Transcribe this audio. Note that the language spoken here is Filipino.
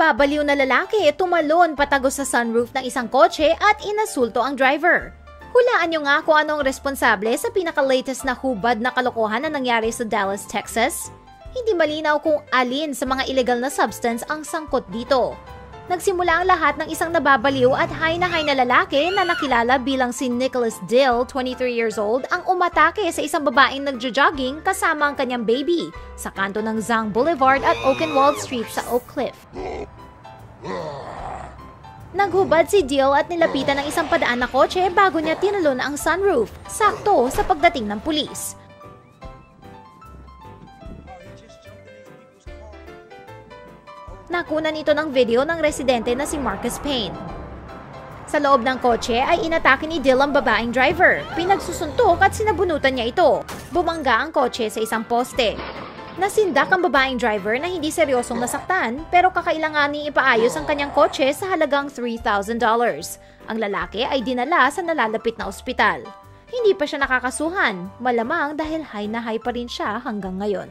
nababaliw na lalaki tumalon patagos sa sunroof ng isang kotse at inasulto ang driver. Hulaan nyo nga kung anong responsable sa pinaka-latest na hubad na kalokohan na nangyari sa Dallas, Texas. Hindi malinaw kung alin sa mga illegal na substance ang sangkot dito. Nagsimula ang lahat ng isang nababaliw at high na high na lalaki na nakilala bilang si Nicholas Dill, 23 years old, ang umatake sa isang babaeng nagjo-jogging kasama ang kanyang baby sa kanto ng Zhang Boulevard at Oakenwald Street sa Oak Cliff. Naghubad si Dill at nilapitan ng isang padaan na kotse bago niya tinalon ang sunroof, sakto sa pagdating ng pulis. Nakunan ito ng video ng residente na si Marcus Payne. Sa loob ng kotse ay inatake ni Dill ang babaeng driver. Pinagsusuntok at sinabunutan niya ito. Bumangga ang kotse sa isang poste. Nasindak ang babaeng driver na hindi seryosong nasaktan pero kakailanganing ipaayos ang kanyang kotse sa halagang $3,000. Ang lalaki ay dinala sa nalalapit na ospital. Hindi pa siya nakakasuhan, malamang dahil high na high pa rin siya hanggang ngayon.